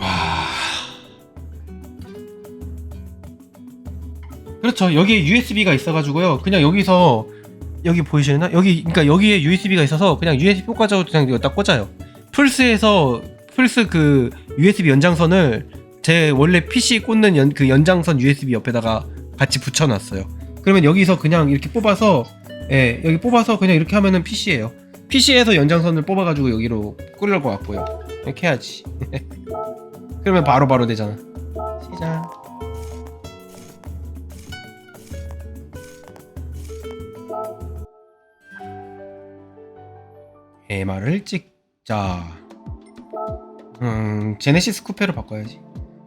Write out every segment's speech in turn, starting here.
아... 그렇죠. 여기에 USB가 있어가지고요. 그냥 여기서 여기 보이시나? 여기 그러니까 여기에 USB가 있어서 그냥 USB 꽂아서 그냥 여기다 꽂아요. 플스에서 플스 그 USB 연장선을 제 원래 PC 꽂는 연, 그 연장선 USB 옆에다가 같이 붙여놨어요. 그러면 여기서 그냥 이렇게 뽑아서 예 여기 뽑아서 그냥 이렇게 하면은 PC예요. PC에서 연장선을 뽑아가지고 여기로 꽂을 것 같고요. 이렇게 해야지. 그러면 바로 바로 되잖아. 시작. 해마를 찍자. 음, 제네시스 쿠페로 바꿔야지.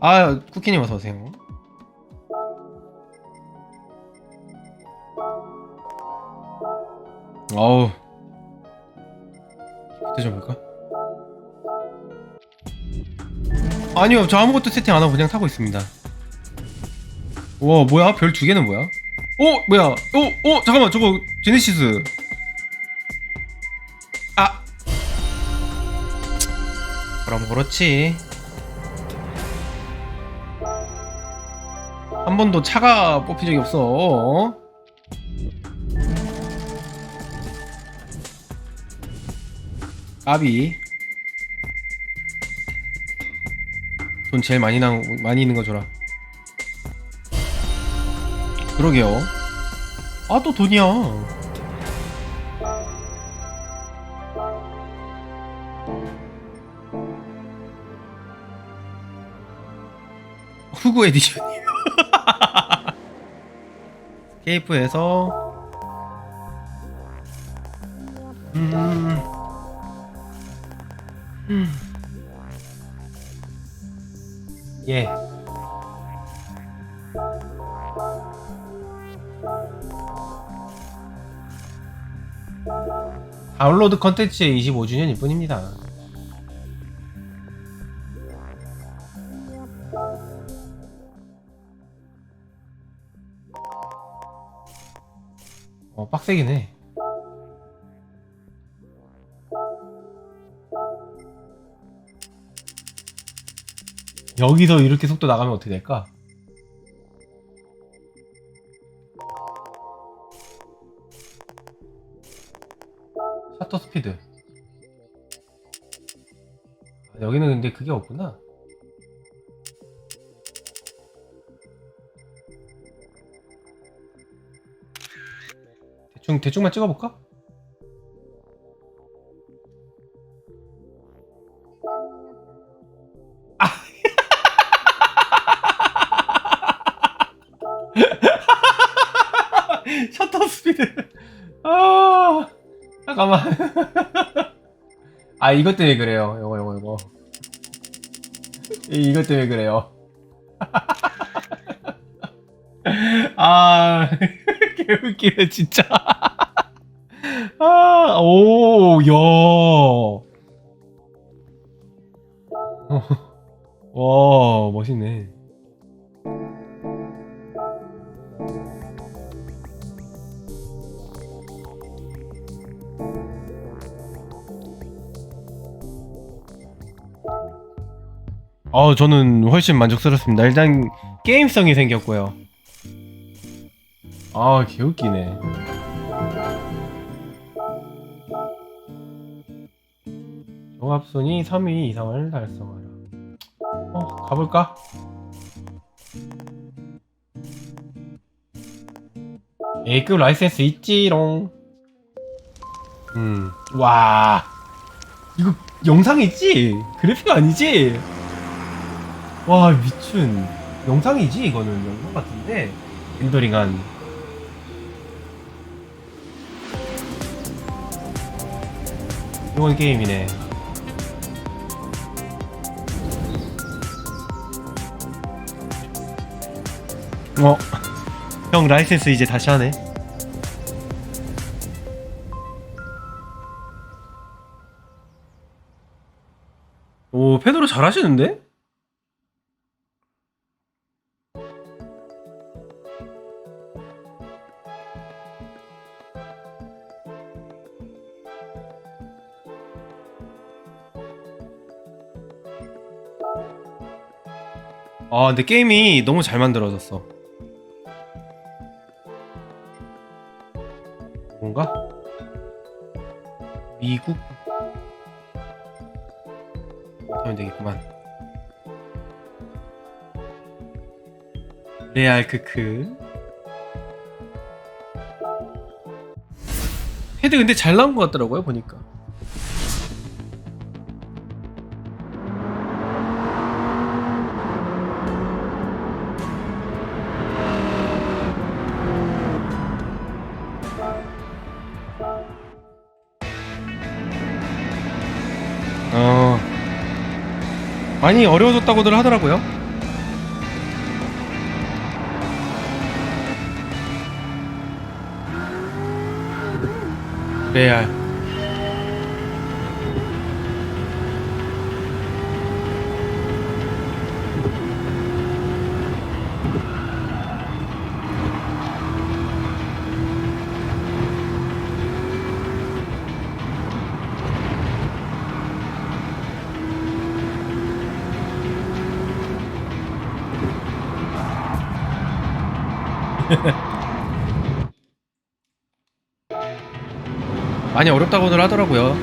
아, 쿠키님 어서 오세요. 어우. 그때 좀 볼까? 아니요, 저 아무것도 세팅 안 하고 그냥 타고 있습니다. 와, 뭐야? 별 두 개는 뭐야? 어, 뭐야? 어, 어, 잠깐만, 저거 제네시스. 아. 그럼 그렇지. 한 번도 차가 뽑힌 적이 없어. 어? 까비. 돈 제일 많이 나 많이 있는 거 줘라. 그러게요. 아 또 돈이야. 후구 에디션이요. 케이프에서 음. 음. 예. 다운로드 컨텐츠의 25주년일 뿐입니다. 어, 빡세긴 해. 여기서 이렇게 속도 나가면 어떻게 될까? 셔터 스피드. 아, 여기는 근데 그게 없구나. 대충 대충만 찍어볼까? 잠깐만. 아, 이것 때문에 그래요. 요거, 요거, 요거. 이- 이것 때문에 그래요. 아, 개웃기네, 진짜. 아, 오, 야. 와, 멋있네. 어, 저는 훨씬 만족스럽습니다. 일단 게임성이 생겼고요. 아, 개웃기네. 종합순위 3위 이상을 달성하라. 어, 가볼까? A급 라이센스 있지롱. 음, 와. 이거 영상 있지? 그래픽 아니지? 와 미친. 영상이지 이거는. 영상 같은데. 엔더링한. 이건 게임이네. 어? 형 라이센스 이제 다시 하네. 오 페드로 잘하시는데? 아 근데 게임이 너무 잘 만들어졌어 뭔가? 미국? 하면 되겠구만 레알 크크 헤드 근데 잘 나온 것 같더라고요 보니까 많이 어려워졌다고들 하더라고요. 레알. 많이 어렵다고들 하더라고요.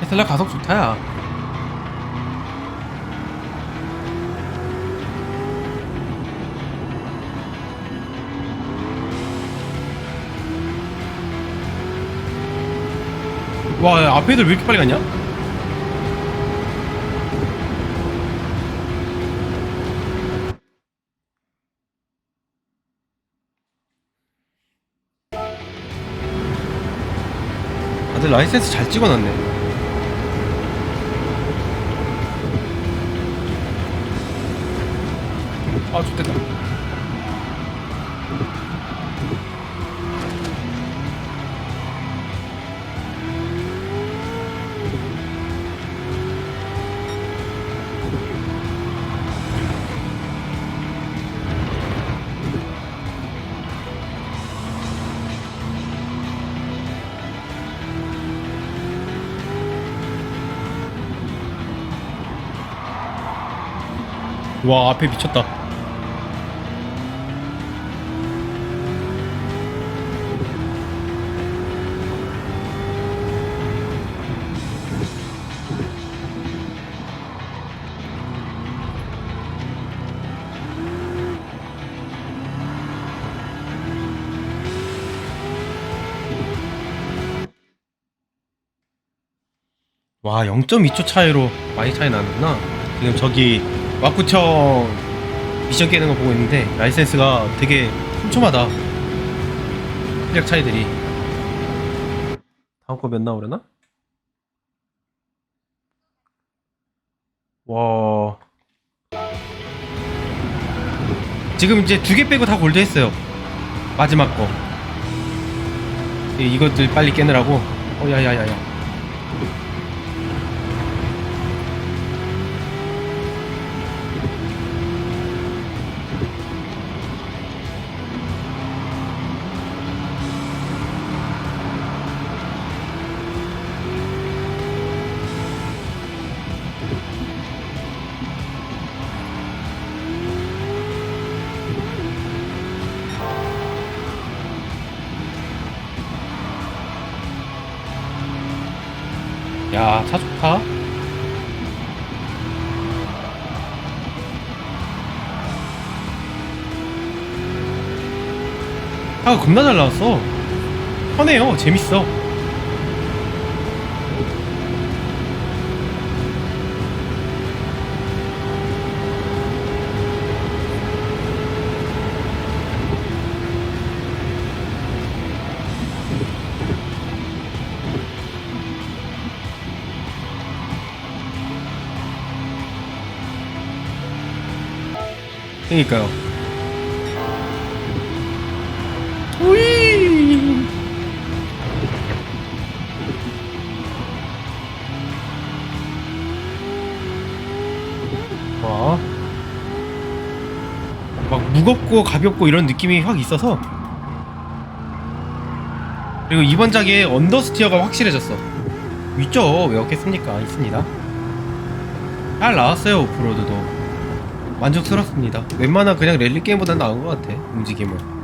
테슬라 가속 좋다 야. 와, 야, 앞에 애들 왜 이렇게 빨리 갔냐? 다들 라이센스 잘 찍어놨네. 아, 좋겠다. 와, 앞에 미쳤다. 와 0.2초 차이로 많이 차이 나는구나 지금 저기 와꾸청 미션 깨는 거 보고 있는데 라이센스가 되게 촘촘하다. 실력 차이들이. 다음 거 몇 나오려나? 와. 지금 이제 두 개 빼고 다 골드 했어요. 마지막 거. 이- 이것들 빨리 깨느라고. 어 야야야야 야, 차 좋다. 차가 겁나 잘 나왔어. 편해요. 재밌어. 그니까요. 우이! 와. 막 무겁고 가볍고 이런 느낌이 확 있어서 그리고 이번 작에 언더스티어가 확실해졌어 있죠 왜 없겠습니까 있습니다 잘 나왔어요 오프로드도 만족스럽습니다. 웬만한 그냥 랠리 게임보다 나은 것 같아 움직임은.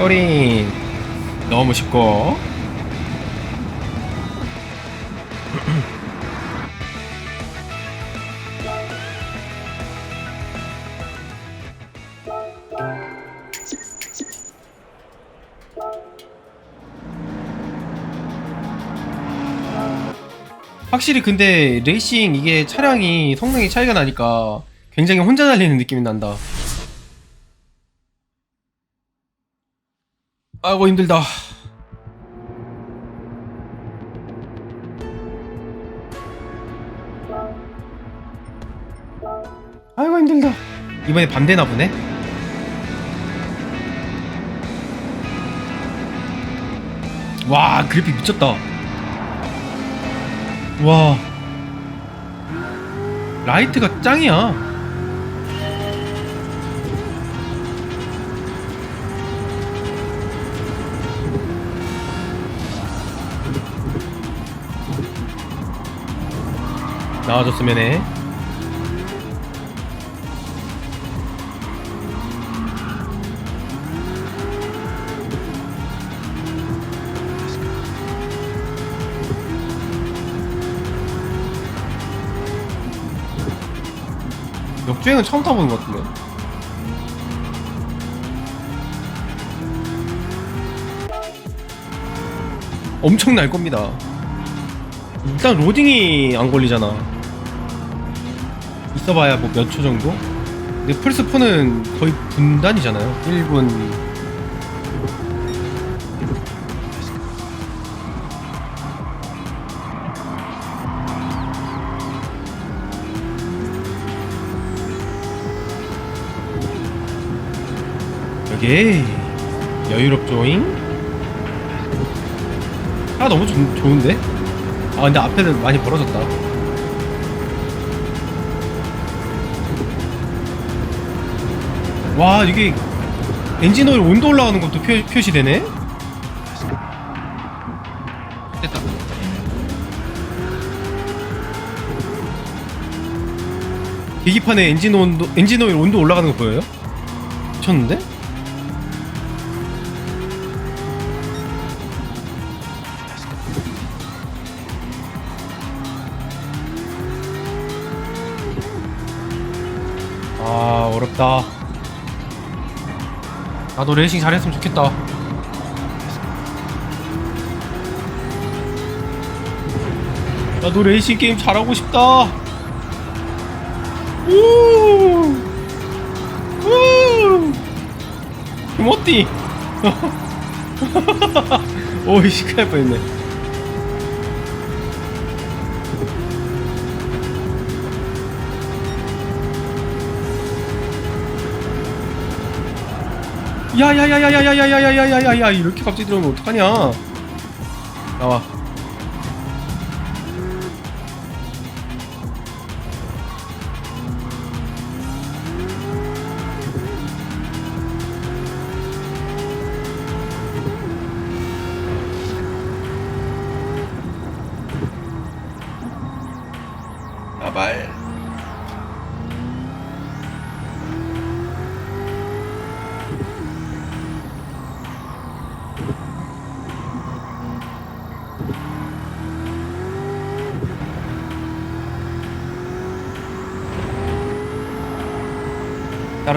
요린 너무 쉽고 확실히 근데 레이싱 이게 차량이 성능이 차이가 나니까 굉장히 혼자 달리는 느낌이 난다. 아이고 힘들다. 아이고 힘들다. 이번에 밤 되나 보네. 와 그래픽 미쳤다. 와 라이트가 짱이야. 나와줬으면 해. 역주행은 처음 타보는 것 같은데. 엄청 날 겁니다. 일단 로딩이 안 걸리잖아. 있어봐야 뭐 몇 초 정도? 근데 플스4는 거의 분단이잖아요. 1분. 여기 여유롭죠잉? 아 너무 좋, 좋은데? 아 근데 앞에는 많이 벌어졌다 와 이게 엔진 오일 온도 올라가는 것도 표, 표시되네? 됐다 계기판에 엔진 온도 엔진 오일 온도 올라가는 거 보여요? 미쳤는데? 아 어렵다. 나도 레이싱 잘했으면 좋겠다. 나도 레이싱 게임 잘하고 싶다. 우! 우! 이모띠. 오이 시크할 뻔했네 야야야야야야야야야야야야 이렇게 갑자기 들어오면 어떡하냐 나와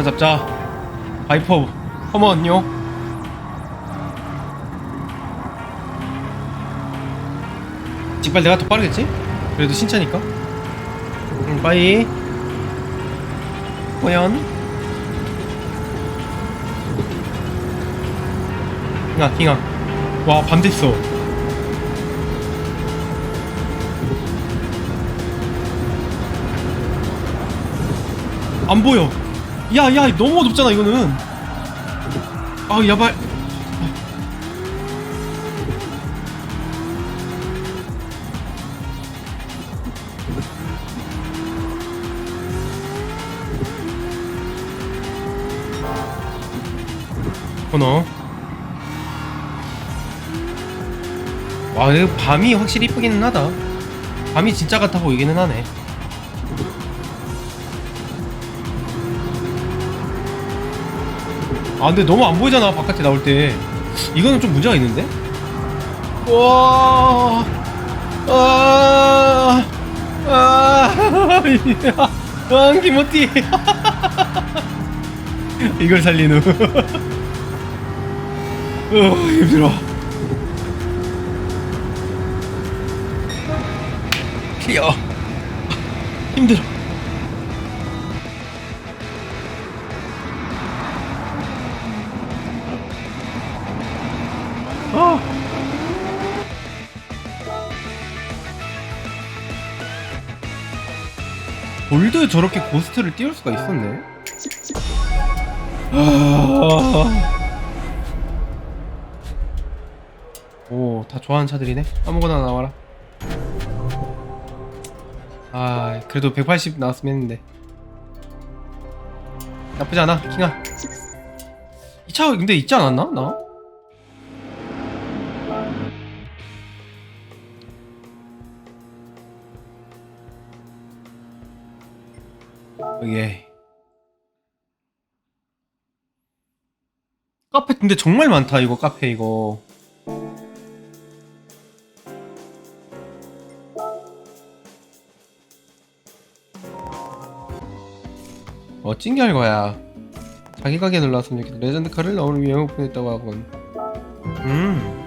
따라잡자. 바이퍼 컴온요. 직발 내가 더 빠르겠지? 그래도 신차니까. 응 빠이. 호연. 킹아 킹아. 와밤 됐어. 안 보여 야, 야, 너무 높잖아, 이거는. 아, 야발. 코너. 와, 밤이 확실히 이쁘기는 하다. 밤이 진짜 같아 보이기는 하네. 아 근데 너무 안 보이잖아 바깥에 나올 때 이거는 좀 문제가 있는데? 와, 아, 아, 아, 기모띠. 이걸 살리누. 어, 힘들어. 클리어. 힘들어. 골드 저렇게 고스트를 띄울 수가 있었네. 아. 오, 다 좋아하는 차들이네. 아무거나 나와라. 아, 그래도 180 나왔으면 했는데. 나쁘지 않아, 킹아. 이 차 근데 있지 않았나? 나? 예. 카페 근데 정말 많다 이거 카페 이거. 어 찡결 거야. 자기 가게 놀랐으면 좋겠다. 레전드 카를 위해 오픈했다고 하곤. 음. 음.